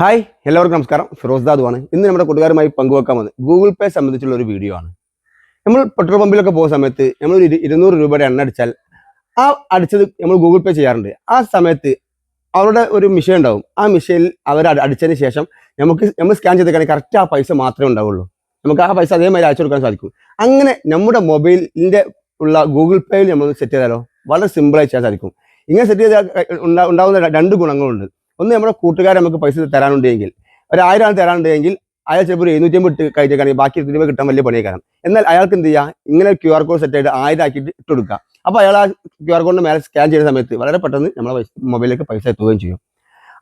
Hi എല്ലാവർക്കും നമസ്കാരം. ഫിറോസ് ദാദുവാണ്. ഇന്ന് നമ്മുടെ കൂട്ടുകാരുമായി പങ്കുവെക്കാൻ വന്നത് ഗൂഗിൾ പേ സംബന്ധിച്ചുള്ള ഒരു വീഡിയോ ആണ്. നമ്മൾ പെട്രോൾ പമ്പിലൊക്കെ പോകുന്ന സമയത്ത് നമ്മൾ ഒരു ഇരു- ഇരുന്നൂറ് രൂപയുടെ എണ്ണ അടിച്ചാൽ ആ അടിച്ചത് നമ്മൾ ഗൂഗിൾ പേ ചെയ്യാറുണ്ട്. ആ സമയത്ത് അവരുടെ ഒരു മിഷൻ ഉണ്ടാവും. ആ മിഷനിൽ അവർ അടിച്ചതിന് ശേഷം നമുക്ക് നമ്മൾ സ്കാൻ ചെയ്തേക്കാണെങ്കിൽ കറക്റ്റ് ആ പൈസ മാത്രമേ ഉണ്ടാവുള്ളൂ. നമുക്ക് ആ പൈസ അതേമാതിരി അയച്ചു കൊടുക്കാൻ സാധിക്കും. അങ്ങനെ നമ്മുടെ മൊബൈലിന്റെ ഉള്ള ഗൂഗിൾ പേയിൽ നമ്മൾ സെറ്റ് ചെയ്താലോ? വളരെ സിമ്പിളായി ചെയ്യാൻ സാധിക്കും. ഇങ്ങനെ സെറ്റ് ചെയ്താൽ ഉണ്ടാവുന്ന രണ്ട് ഗുണങ്ങളുണ്ട്. ഒന്ന് നമ്മുടെ കൂട്ടുകാരെ നമുക്ക് പൈസ തരാനുണ്ടെങ്കിൽ ഒരു ആയിരം ആണ് തരാനുണ്ടെങ്കിൽ അയാൾ ചിലപ്പോൾ എഴുന്നൂറ്റി ഇട്ട് കഴിച്ചേക്കാണെങ്കിൽ ബാക്കി ഇരുപത് രൂപ കിട്ടാൻ വലിയ പണിയേക്കാരം. എന്നാൽ അയാൾക്ക് എന്ത് ചെയ്യുക ഇങ്ങനെ ക്യു ആർ കോഡ് സെറ്റ് ആയിട്ട് ആയിരം ആക്കിയിട്ട് ഇട്ട് കൊടുക്കുക. അപ്പോൾ അയാൾ ആ ക്യു ആർ കോഡിന്റെ മേലെ സ്കാൻ ചെയ്യുന്ന സമയത്ത് വളരെ പെട്ടെന്ന് നമ്മളെ മൊബൈലിലേക്ക് പൈസ എത്തുകയും ചെയ്യും.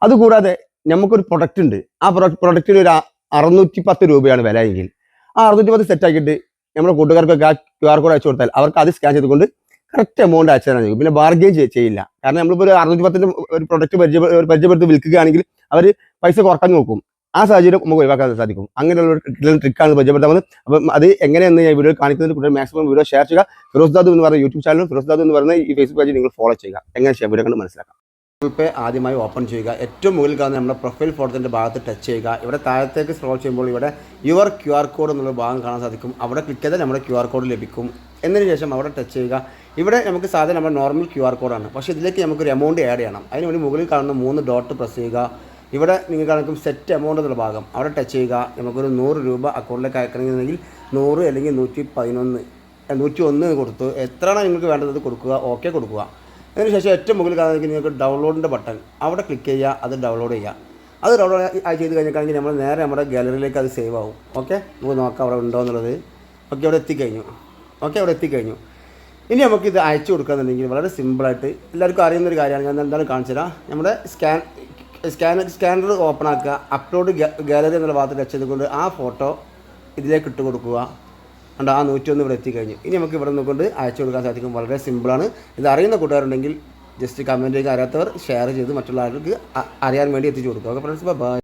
അതുകൂടാതെ നമുക്കൊരു പ്രൊഡക്റ്റ് ഉണ്ട്. ആ പ്രൊഡക്റ്റ് പ്രൊഡക്റ്റിന് ഒരു അറുന്നൂറ്റി പത്ത് രൂപയാണ് വില എങ്കിൽ ആ അറുന്നൂറ്റി പത്ത് സെറ്റ് ആക്കിയിട്ട് നമ്മുടെ കൂട്ടുകാർക്കൊക്കെ ആ ക്യു ആർ കോഡ് അയച്ചു കൊടുത്താൽ അവർക്ക് അത് സ്കാൻ ചെയ്തുകൊണ്ട് കറക്റ്റ് എമൗണ്ട് അയച്ചു തരാൻ പിന്നെ ബാർഗെയിൻ ചെയ്യില്ല. കാരണം നമ്മളിപ്പോൾ ഒരു അറുന്നൂറ്റി പത്തിന്റെ ഒരു പ്രൊഡക്റ്റ് പരിചയ പരിചയപ്പെടുത്തി വിൽക്കുകയാണെങ്കിൽ അവർ പൈസ കുറയ്ക്കാൻ നോക്കും. ആ സാഹചര്യം നമുക്ക് ഒഴിവാക്കാൻ സാധിക്കും. അങ്ങനെയുള്ള ട്രിക്കാണ് പരിചയപ്പെടുത്താൻ അപ്പം അത് എങ്ങനെയെന്ന് ഞാൻ വീഡിയോ കാണിക്കുന്നതിന് കൂടുതൽ മാക്സിമം വീഡിയോ ഷെയർ ചെയ്യുക. ഫിറോസ് ദാദു എന്ന് പറയുന്ന യൂട്യൂബ് ചാനലും ഫിറോസ് ദാദു എന്ന് പറയുന്ന ഈ ഫേസ്ബുക്ക് പേജ് നിങ്ങൾ ഫോളോ ചെയ്യുക. എങ്ങനെ ചെയ്യാം വീഡിയോ കണ്ട് മനസ്സിലാക്കാം. ഗൂഗിൾ പേ ആദ്യമായി ഓപ്പൺ ചെയ്യുക. ഏറ്റവും മുകളിൽ കാണുന്ന നമ്മുടെ പ്രൊഫൈൽ ഫോട്ടോത്തിന്റെ ഭാഗത്ത് ടച്ച് ചെയ്യുക. ഇവിടെ താഴത്തേക്ക് സ്ക്രോൾ ചെയ്യുമ്പോൾ ഇവിടെ യുവർ ക്യു ആർ കോഡ് എന്നുള്ള ഭാഗം കാണാൻ സാധിക്കും. അവിടെ ക്ലിക്ക് ചെയ്താൽ നമ്മുടെ ക്യു ആർ കോഡ് ലഭിക്കും. എന്നതിന് ശേഷം അവിടെ ടച്ച് ചെയ്യുക. ഇവിടെ നമുക്ക് സാധാരണ നമ്മുടെ നോർമൽ ക്യു ആർ കോഡാണ് പക്ഷേ ഇതിലേക്ക് നമുക്കൊരു എമൗണ്ട് ആഡ് ചെയ്യണം. അതിന് വേണ്ടി മുകളിൽ കാണുന്ന മൂന്ന് ഡോട്ട് പ്രസ് ചെയ്യുക. ഇവിടെ നിങ്ങൾ കണക്കും സെറ്റ് എമൗണ്ട് എന്നുള്ള ഭാഗം. അവിടെ ടച്ച് ചെയ്യുക. നമുക്കൊരു നൂറ് രൂപ അക്കൗണ്ടിലേക്ക് അയക്കണമെന്നുണ്ടെങ്കിൽ നൂറ് അല്ലെങ്കിൽ നൂറ്റി പതിനൊന്ന് നൂറ്റി ഒന്ന് കൊടുത്തു. എത്രയാണ് നിങ്ങൾക്ക് വേണ്ടത് കൊടുക്കുക. ഓക്കെ കൊടുക്കുക. അതിനുശേഷം ഏറ്റവും മുകളിൽ കാണുന്നെങ്കിൽ നിങ്ങൾക്ക് ഡൗൺലോഡിന്റെ ബട്ടൺ അവിടെ ക്ലിക്ക് ചെയ്യുക അത് ഡൗൺലോഡ് ചെയ്യുക. അത് ഡൗൺലോഡ് ചെയ്ത് കഴിഞ്ഞിട്ടാണെങ്കിൽ നമ്മൾ നേരെ നമ്മുടെ ഗാലറിയിലേക്ക് അത് സേവ് ആവും. ഓക്കെ നമുക്ക് നോക്കാം അവിടെ ഉണ്ടോ എന്നുള്ളത്. ഓക്കെ അവിടെ എത്തിക്കഴിഞ്ഞു. ഓക്കെ അവിടെ എത്തിക്കഴിഞ്ഞു. ഇനി നമുക്ക് ഇത് അയച്ചു കൊടുക്കുകയെന്നുണ്ടെങ്കിൽ വളരെ സിമ്പിളായിട്ട് എല്ലാവർക്കും അറിയുന്ന ഒരു കാര്യമാണ്. ഞാൻ എന്തായാലും കാണിച്ചു തരാം. നമ്മുടെ സ്കാൻ സ്കാൻ സ്കാനർ ഓപ്പൺ ആക്കുക അപ്ലോഡ് ഗാലറി എന്നുള്ള ഭാഗത്ത് ടച്ച് ചെയ്തുകൊണ്ട് ആ ഫോട്ടോ ഇതിലേക്ക് ഇട്ട് കൊടുക്കുക കണ്ടോ ആ നൂറ്റൊന്ന് ഇവിടെ എത്തിക്കഴിഞ്ഞു. ഇനി നമുക്ക് ഇവിടെ നിന്നുകൊണ്ട് അയച്ചു കൊടുക്കാൻ സാധിക്കും. വളരെ സിമ്പിളാണ് ഇത് അറിയുന്ന കൂട്ടുകാരുണ്ടെങ്കിൽ ജസ്റ്റ് കമന്റ് ചെയ്യുക. അറിയാത്തവർ ഷെയർ ചെയ്ത് മറ്റുള്ള ആൾക്ക് അറിയാൻ വേണ്ടി എത്തിച്ചു കൊടുക്കുക. Okay friends bye